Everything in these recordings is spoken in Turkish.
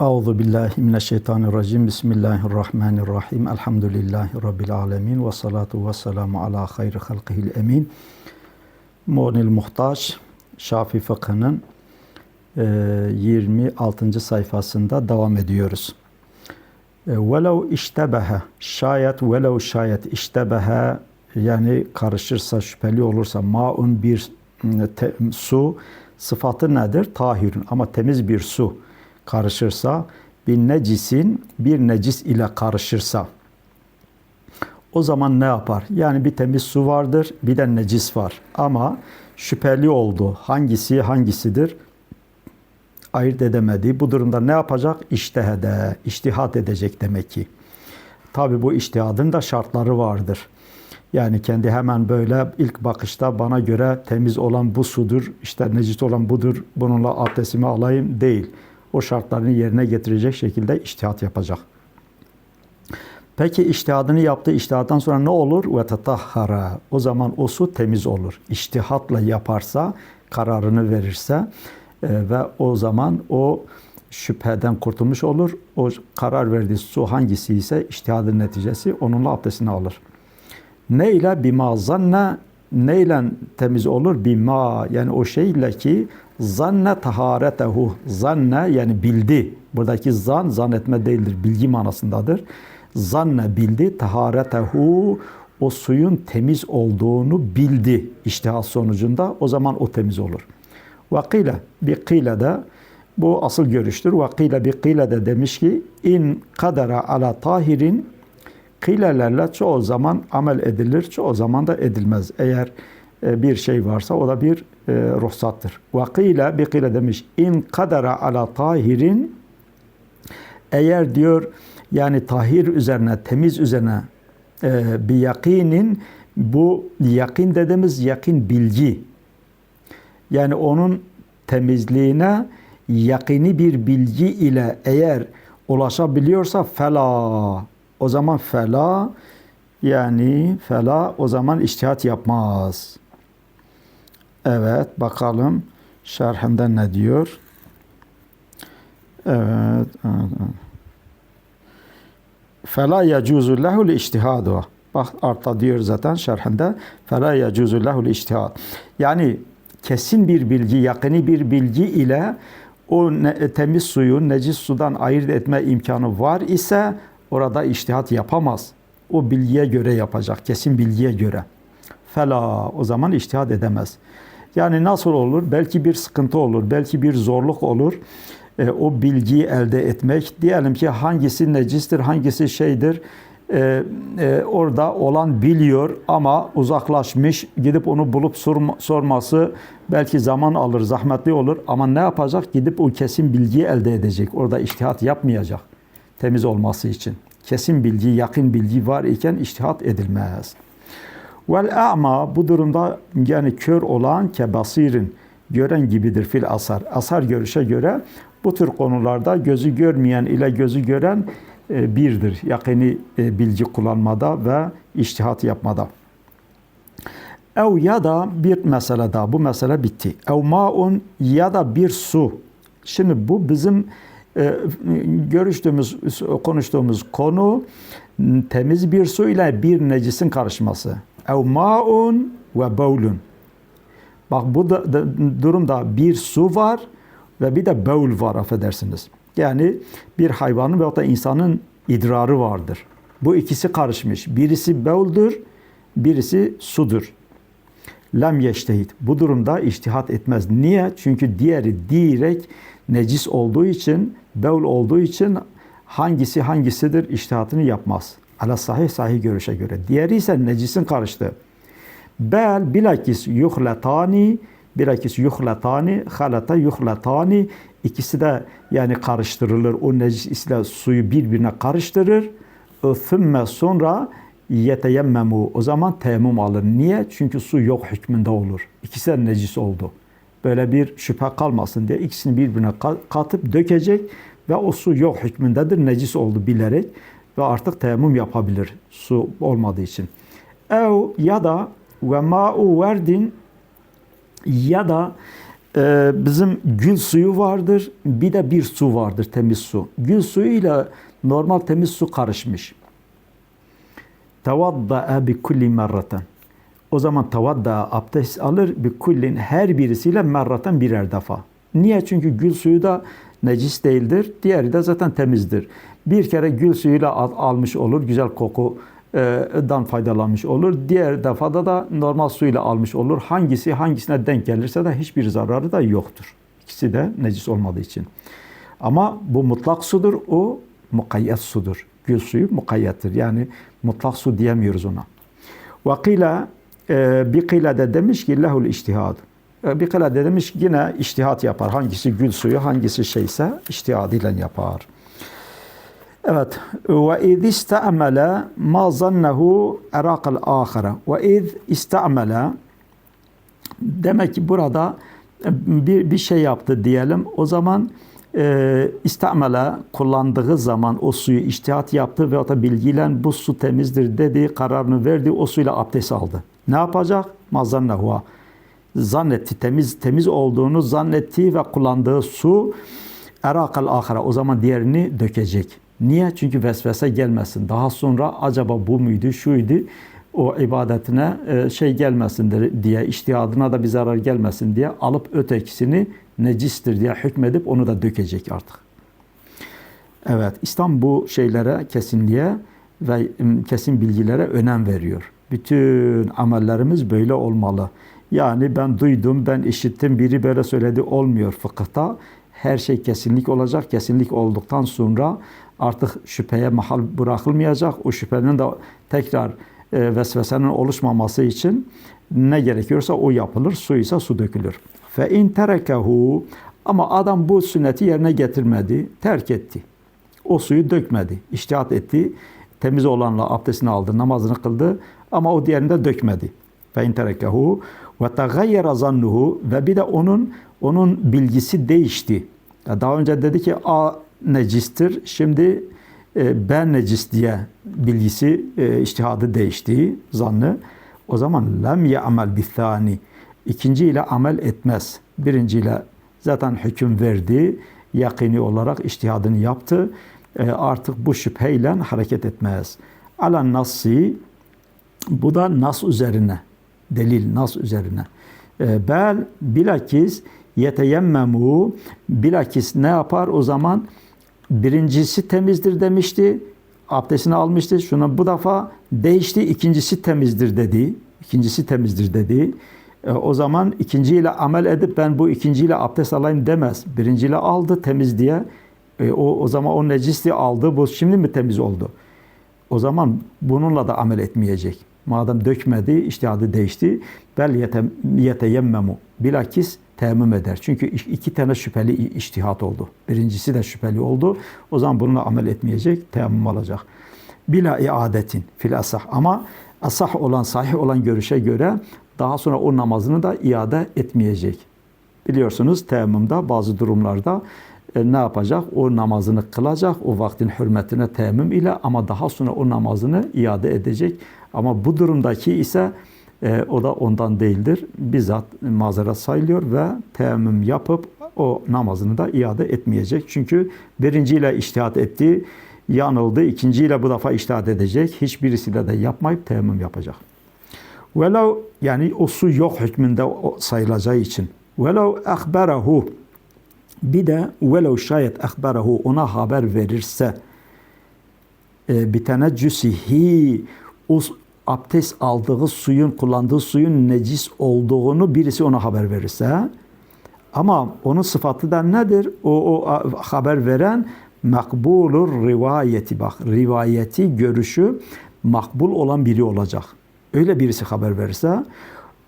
Euzu billahi mineşşeytanirracim. Bismillahirrahmanirrahim. Elhamdülillahi rabbil alamin ve salatu vesselamu ala hayri halkihil emin. Mu'nil Muhtaç Şafi Fıkhı'nın e, 26. sayfasında devam ediyoruz. E, Velev iştebehe şayet velev şayet iştebehe yani karışırsa şüpheli olursa maun bir te- su sıfatı nedir? Tahirun ama temiz bir su karışırsa bir necisin bir necis ile karışırsa o zaman ne yapar? Yani bir temiz su vardır, bir de necis var. Ama şüpheli oldu. Hangisi hangisidir? Ayırt edemedi. Bu durumda ne yapacak? İştihede, iştihat edecek demek ki. Tabi bu iştihadın da şartları vardır. Yani kendi hemen böyle ilk bakışta bana göre temiz olan bu sudur, işte necis olan budur, bununla abdestimi alayım değil. O şartlarını yerine getirecek şekilde iştihat yapacak. Peki iştihadını yaptı. İştihattan sonra ne olur? Ve tetahhara. O zaman o su temiz olur. İştihatla yaparsa, kararını verirse e, ve o zaman o şüpheden kurtulmuş olur. O karar verdiği su hangisi ise iştihadın neticesi onunla abdestini alır. Ne ile bima zanne ne ile temiz olur? Bima yani o şeyle ki zanne taharetehu zanne yani bildi. Buradaki zan zannetme değildir. Bilgi manasındadır. Zanne bildi taharetehu o suyun temiz olduğunu bildi iştihat sonucunda o zaman o temiz olur. Vakile bir kile de bu asıl görüştür. Vakile bir kile de demiş ki in kadara ala tahirin Kılelerle çoğu zaman amel edilir, çoğu zaman da edilmez. Eğer e, bir şey varsa o da bir e, ruhsattır. Vakile bir kile demiş in kadara ala tahirin eğer diyor yani tahir üzerine, temiz üzerine e, bir yakinin bu yakin dediğimiz yakin bilgi. Yani onun temizliğine yakini bir bilgi ile eğer ulaşabiliyorsa fela o zaman fela yani fela o zaman iştihat yapmaz. Evet bakalım şerhinde ne diyor? Evet. Fela yecuzu lehul iştihadu. Bak artta diyor zaten şerhinde. Fela yecuzu lehul iştihad. Yani kesin bir bilgi, yakını bir bilgi ile o temiz suyu necis sudan ayırt etme imkanı var ise orada iştihat yapamaz. O bilgiye göre yapacak, kesin bilgiye göre. Fela o zaman iştihat edemez. Yani nasıl olur? Belki bir sıkıntı olur, belki bir zorluk olur. E, o bilgiyi elde etmek. Diyelim ki hangisi necistir, hangisi şeydir. E, e, orada olan biliyor ama uzaklaşmış. Gidip onu bulup sorma, sorması belki zaman alır, zahmetli olur. Ama ne yapacak? Gidip o kesin bilgiyi elde edecek. Orada iştihat yapmayacak temiz olması için. Kesin bilgi, yakın bilgi var iken iştihat edilmez. Vel a'ma bu durumda yani kör olan kebasirin gören gibidir fil asar. Asar görüşe göre bu tür konularda gözü görmeyen ile gözü gören e, birdir. Yakini e, bilgi kullanmada ve iştihat yapmada. Ev ya da bir mesele daha. Bu mesele bitti. Ev maun ya da bir su. Şimdi bu bizim e, görüştüğümüz, konuştuğumuz konu temiz bir su ile bir necisin karışması. Ev maun ve bavlun. Bak bu da, da, durumda bir su var ve bir de bavul var affedersiniz. Yani bir hayvanın veya da insanın idrarı vardır. Bu ikisi karışmış. Birisi bavuldur, birisi sudur. Lem yeştehit. Bu durumda iştihat etmez. Niye? Çünkü diğeri direkt necis olduğu için, bevl olduğu için hangisi hangisidir iştihatını yapmaz. Ala sahih sahih görüşe göre. Diğeri ise necisin karıştı. Bel bilakis yuhletani bilakis yuhletani halata yuhletani ikisi de yani karıştırılır. O necis ile suyu birbirine karıştırır. Thümme sonra yeteyemmemu. O zaman teyemmüm alır. Niye? Çünkü su yok hükmünde olur. İkisi de necis oldu. Böyle bir şüphe kalmasın diye ikisini birbirine katıp dökecek ve o su yok hükmündedir. Necis oldu bilerek ve artık teyemmüm yapabilir su olmadığı için. Ev ya da ve ma'u verdin ya da e, bizim gül suyu vardır, bir de bir su vardır, temiz su. Gül suyuyla normal temiz su karışmış. Tavadda'a bi kulli merraten. O zaman tavadda abdest alır bir kullin her birisiyle merraten birer defa. Niye? Çünkü gül suyu da necis değildir. Diğeri de zaten temizdir. Bir kere gül suyuyla al- almış olur. Güzel kokudan faydalanmış olur. Diğer defada da normal suyla almış olur. Hangisi hangisine denk gelirse de hiçbir zararı da yoktur. İkisi de necis olmadığı için. Ama bu mutlak sudur. O mukayyet sudur. Gül suyu mukayyettir. Yani mutlak su diyemiyoruz ona. Vakila e, bir kıyla de demiş ki lehul iştihad. E, bir kıyla de demiş yine iştihat yapar. Hangisi gül suyu hangisi şeyse iştihadıyla yapar. Evet. Ve iz istamele ma zannehu erakal ahire. Ve iz istamele demek ki burada bir, bir şey yaptı diyelim. O zaman e, istamele kullandığı zaman o suyu iştihat yaptı ve da bilgiyle bu su temizdir dedi, kararını verdi, o suyla abdest aldı. Ne yapacak? Mazannehuha. Zannetti, temiz temiz olduğunu zannetti ve kullandığı su erakal ahire. O zaman diğerini dökecek. Niye? Çünkü vesvese gelmesin. Daha sonra acaba bu muydu, şuydu? O ibadetine e, şey gelmesin diye, iştihadına da bir zarar gelmesin diye alıp ötekisini necistir diye hükmedip onu da dökecek artık. Evet, İslam bu şeylere kesinliğe ve kesin bilgilere önem veriyor. Bütün amellerimiz böyle olmalı. Yani ben duydum, ben işittim, biri böyle söyledi olmuyor fıkıhta. Her şey kesinlik olacak. Kesinlik olduktan sonra artık şüpheye mahal bırakılmayacak. O şüphenin de tekrar e, vesvesenin oluşmaması için ne gerekiyorsa o yapılır. Su ise su dökülür. Fe in terekehu ama adam bu sünneti yerine getirmedi, terk etti. O suyu dökmedi, iştihat etti. Temiz olanla abdestini aldı, namazını kıldı ama o diğerinde dökmedi. Fe in terekehu ve tegayyera zannuhu ve bir de onun onun bilgisi değişti. Daha önce dedi ki necistir. Şimdi e, ben necis diye bilgisi, e, iştihadı değişti, zannı. O zaman lem ya'mel bithani. İkinci ile amel etmez. Birinci ile zaten hüküm verdi. Yakini olarak iştihadını yaptı. E, artık bu şüpheyle hareket etmez. Ala nasi bu da nas üzerine. Delil nas üzerine. E, bel bilakis yeteyemmemu bilakis ne yapar o zaman? Birincisi temizdir demişti. Abdestini almıştı. Şuna bu defa değişti. İkincisi temizdir dedi. İkincisi temizdir dedi. E, o zaman ikinciyle amel edip ben bu ikinciyle abdest alayım demez. Birinciyle aldı temiz diye. E, o, o zaman o necisli aldı. Bu şimdi mi temiz oldu? O zaman bununla da amel etmeyecek. Madem dökmedi, iştihadı değişti. Bel yete, yeteyemmemu. Bilakis temmüm eder. Çünkü iki tane şüpheli iştihat oldu. Birincisi de şüpheli oldu. O zaman bununla amel etmeyecek, temmüm alacak. Bila iadetin fil asah. Ama asah olan, sahih olan görüşe göre daha sonra o namazını da iade etmeyecek. Biliyorsunuz temmümde bazı durumlarda e, ne yapacak? O namazını kılacak, o vaktin hürmetine temmüm ile ama daha sonra o namazını iade edecek. Ama bu durumdaki ise e, o da ondan değildir. Bizzat mazeret sayılıyor ve temmüm yapıp o namazını da iade etmeyecek. Çünkü birinciyle iştihat etti, yanıldı. ikinciyle bu defa iştihat edecek. Hiçbirisiyle de yapmayıp temmüm yapacak. Velev yani o su yok hükmünde sayılacağı için. Velev ahberahu bir de velev şayet ahberahu ona haber verirse e, bir teneccüsihi o abdest aldığı suyun, kullandığı suyun necis olduğunu birisi ona haber verirse ama onun sıfatı da nedir? O, o haber veren makbulur rivayeti bak. Rivayeti, görüşü makbul olan biri olacak. Öyle birisi haber verirse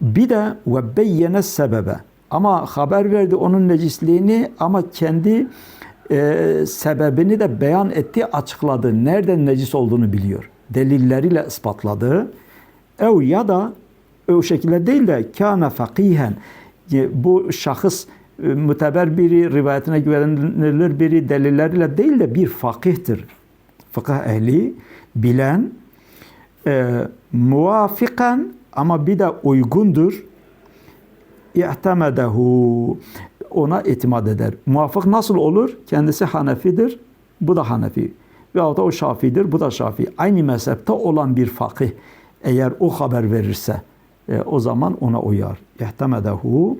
bir de ve beyyene sebebe ama haber verdi onun necisliğini ama kendi e, sebebini de beyan etti, açıkladı. Nereden necis olduğunu biliyor. Delilleriyle ispatladı. Ev ya da o şekilde değil de kâne fakihen bu şahıs e, müteber biri, rivayetine güvenilir biri, delilleriyle değil de bir fakihtir. Fıkıh ehli, bilen, e, muvafikan ama bir de uygundur. İ'temedehu ona itimat eder. Muvafık nasıl olur? Kendisi Hanefidir, bu da Hanefi. Veyahut da o Şafidir, bu da Şafi. Aynı mezhepte olan bir fakih eğer o haber verirse e, o zaman ona uyar. İhtemedehu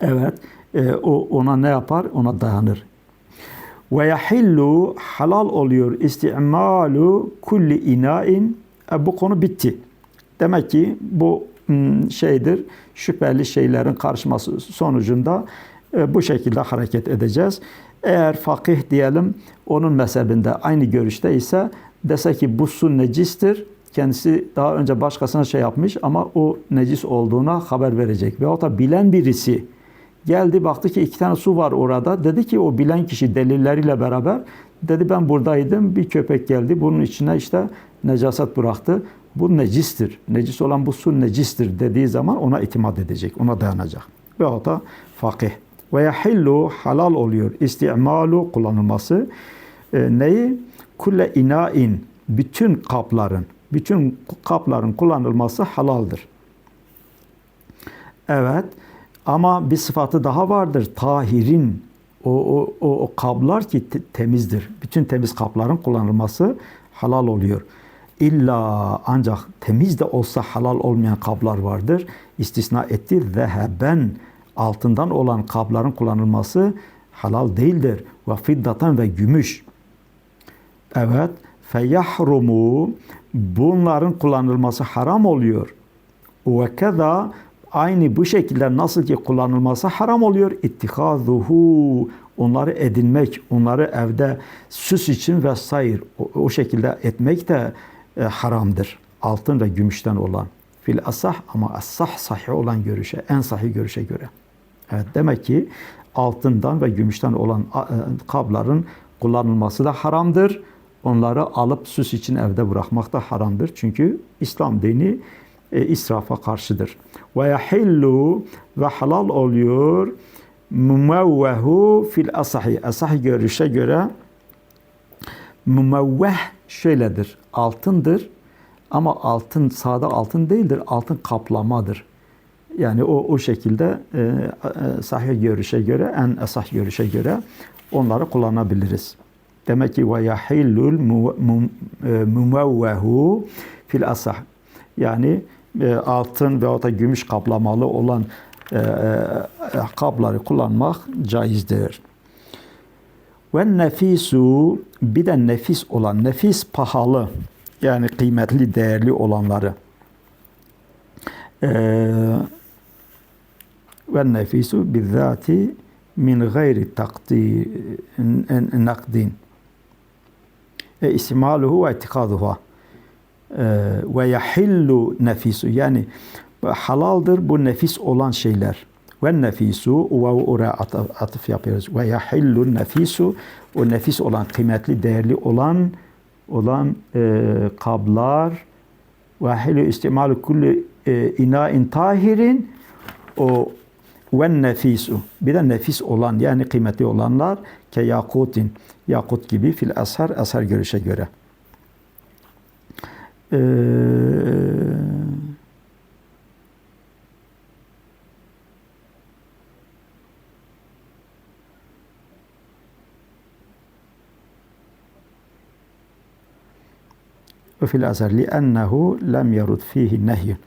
evet e, o ona ne yapar? Ona dayanır. Ve yahillu halal oluyor istimalu kulli inain. E, bu konu bitti. Demek ki bu şeydir şüpheli şeylerin karışması sonucunda e, bu şekilde hareket edeceğiz. Eğer fakih diyelim onun mezhebinde aynı görüşte ise dese ki bu su necistir. Kendisi daha önce başkasına şey yapmış ama o necis olduğuna haber verecek. Veyahut da bilen birisi geldi baktı ki iki tane su var orada. Dedi ki o bilen kişi delilleriyle beraber dedi ben buradaydım bir köpek geldi bunun içine işte necaset bıraktı. Bu necistir. Necis olan bu su necistir dediği zaman ona itimat edecek. Ona dayanacak. Veyahut da fakih. Ve yahillu halal oluyor. İstimalu kullanılması. E, neyi? Kulle inain. Bütün kapların. Bütün kapların kullanılması halaldir. Evet. Ama bir sıfatı daha vardır. Tahirin. O, o, o, o kablar ki te- temizdir. Bütün temiz kapların kullanılması halal oluyor. İlla ancak temiz de olsa halal olmayan kablar vardır. İstisna etti. Zeheben altından olan kabların kullanılması halal değildir. Ve fiddatan ve gümüş. Evet. Feyahrumu bunların kullanılması haram oluyor. Ve keda aynı bu şekilde nasıl ki kullanılması haram oluyor. İttihazuhu onları edinmek, onları evde süs için vesaire o, o şekilde etmek de e, haramdır. Altın ve gümüşten olan. Fil asah ama asah sahih olan görüşe, en sahih görüşe göre. Evet, demek ki altından ve gümüşten olan e, kabların kullanılması da haramdır. Onları alıp süs için evde bırakmak da haramdır. Çünkü İslam dini e, israfa karşıdır. Ve yahillu ve halal oluyor mumevvehu fil asahi. Asahi görüşe göre mumevveh şöyledir. Altındır ama altın sade altın değildir. Altın kaplamadır. Yani o o şekilde e, e, sahih görüşe göre en asah görüşe göre onları kullanabiliriz. Demek ki ve yahillul mumevvehu fil asah. Yani e, altın veya da gümüş kaplamalı olan e, e, kapları kullanmak caizdir. Ve nefisu bir de nefis olan, nefis pahalı yani kıymetli, değerli olanları. Ve nefisu bizzati min gayri takdi nakdin. E, ismaluhu ve itikaduha. Ve yahillu nefisu yani halaldır bu nefis olan şeyler. Ve nefisu ve oraya atıf, atıf yapıyoruz. Ve yahillu nefisu o nefis olan, kıymetli, değerli olan olan e, kablar ve yahillu istimalu kulli e, inain tahirin o ve nefisu bir de nefis olan yani kıymetli olanlar ke yakutin yakut gibi fil ashar ashar görüşe göre. Ee, ve fil azhar li ennehu lem yerud fihi nehyun.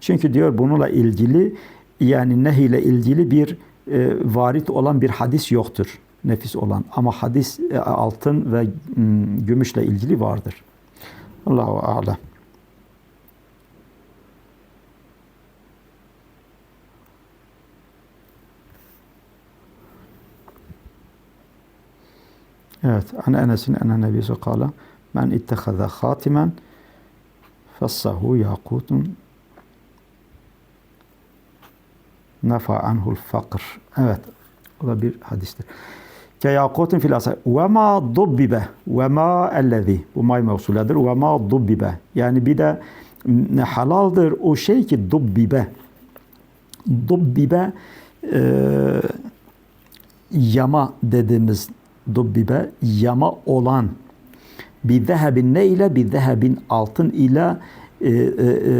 Çünkü diyor bununla ilgili yani nehi ile ilgili bir e, varit olan bir hadis yoktur. Nefis olan ama hadis e, altın ve m, gümüşle ilgili vardır. Allahu alem. Evet. An Enes'in ene nebisi kala men ittehaza khatimen fassahu yakutun nefa anhul fakr. Evet. O da bir hadistir. Ke yakutin fil asar. Ve ma dubbibe. Ve ma ellezi. Bu may mevsuledir. Ve ma dubbibe. Yani bir de halaldır o şey ki dubbibe. Dubbibe e, yama dediğimiz dubbibe yama olan bir zehebin ne ile bir zehebin altın ile e, e, e,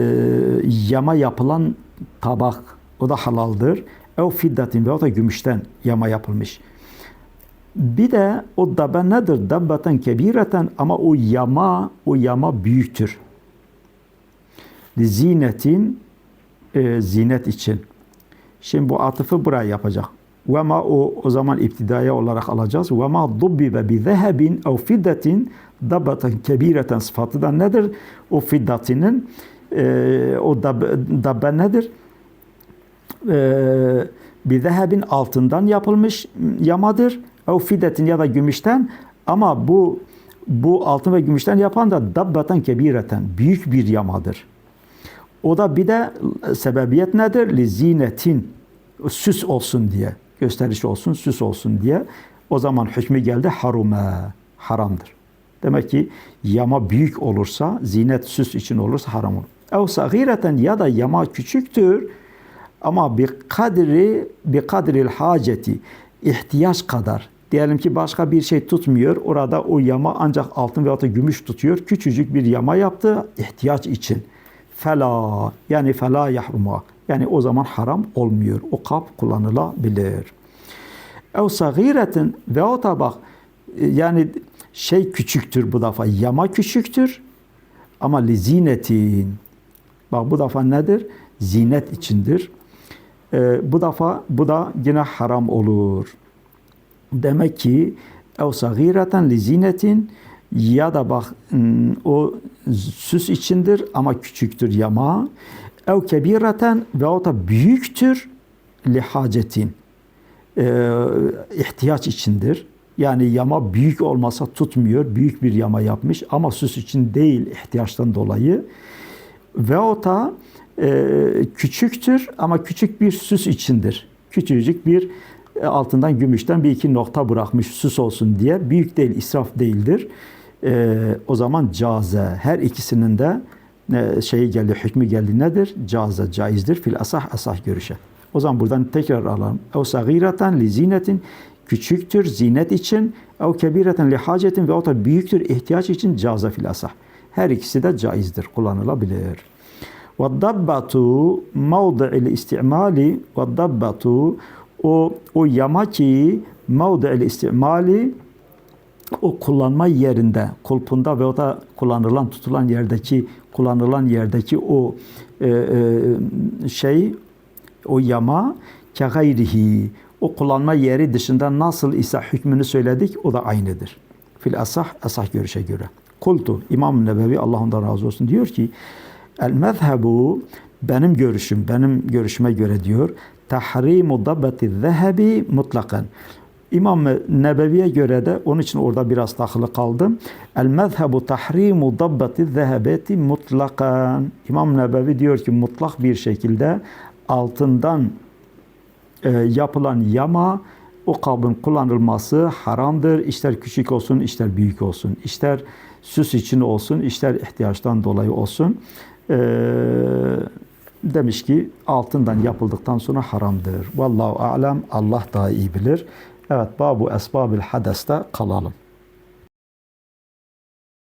yama yapılan tabak O da halaldır. Ev fiddatin veyahut da gümüşten yama yapılmış. Bir de o dabbe nedir? Dabbeten kebireten ama o yama, o yama büyüktür. Zinetin e, zinet için. Şimdi bu atıfı buraya yapacak. Ve ma o o zaman iptidaya olarak alacağız. Ve ma dubbibe bi zehebin ev fiddetin dabbeten kebireten sıfatı da nedir? O fiddatinin e, o dabbe, dabbe nedir? E, bir zehebin altından yapılmış yamadır. Ev fiddetin ya da gümüşten ama bu bu altın ve gümüşten yapan da dabbeten kebireten büyük bir yamadır. O da bir de sebebiyet nedir? Li zinetin süs olsun diye, gösteriş olsun, süs olsun diye. O zaman hükmü geldi harume, haramdır. Demek ki yama büyük olursa, zinet süs için olursa haram olur. Ev sagireten ya da yama küçüktür ama bir kadri bir kadril haceti ihtiyaç kadar diyelim ki başka bir şey tutmuyor. Orada o yama ancak altın veya da gümüş tutuyor. Küçücük bir yama yaptı ihtiyaç için. Fela yani fela yahruma. Yani o zaman haram olmuyor. O kap kullanılabilir. Ev sagiretin ve o tabak yani şey küçüktür bu defa. Yama küçüktür ama li zinetin. Bak bu defa nedir? Zinet içindir. Ee, bu defa bu da yine haram olur. Demek ki ev sagireten li zinetin ya da bak o süs içindir ama küçüktür yama. Ev kebireten ve o da büyüktür li hacetin. Ee, ihtiyaç içindir. Yani yama büyük olmasa tutmuyor. Büyük bir yama yapmış ama süs için değil ihtiyaçtan dolayı. Ve o da e, küçüktür ama küçük bir süs içindir. Küçücük bir e, altından gümüşten bir iki nokta bırakmış süs olsun diye. Büyük değil, israf değildir. E, o zaman caze. Her ikisinin de şeyi geldi, hükmü geldi nedir? Caze, caizdir. Fil asah, asah görüşe. O zaman buradan tekrar alalım. Ev sagireten li zinetin küçüktür zinet için. Ev kebireten li hacetin ve o da büyüktür ihtiyaç için caze fil asah. Her ikisi de caizdir, kullanılabilir. وَالدَّبَّةُ مَوْضِعِ الْاِسْتِعْمَالِ وَالدَّبَّةُ o, o yama ki mevdi'il istimali o kullanma yerinde, kulpunda ve o da kullanılan, tutulan yerdeki, kullanılan yerdeki o e, e, şey, o yama ke gayrihi, o kullanma yeri dışında nasıl ise hükmünü söyledik, o da aynıdır. Fil asah, asah görüşe göre. Kultu, İmam Nebevi Allah ondan razı olsun diyor ki, el mezhebu benim görüşüm, benim görüşüme göre diyor, tahrimu dabbeti zehebi mutlakan. İmam Nebevi'ye göre de onun için orada biraz takılı kaldım. El mezhebu tahrimu dabbeti zehebeti mutlakan. İmam Nebevi diyor ki mutlak bir şekilde altından e, yapılan yama o kabın kullanılması haramdır. İster küçük olsun, ister büyük olsun. İster süs için olsun, ister ihtiyaçtan dolayı olsun. Eee demiş ki altından yapıldıktan sonra haramdır. Vallahu alem Allah daha iyi bilir. Evet babu esbabil hadeste kalalım.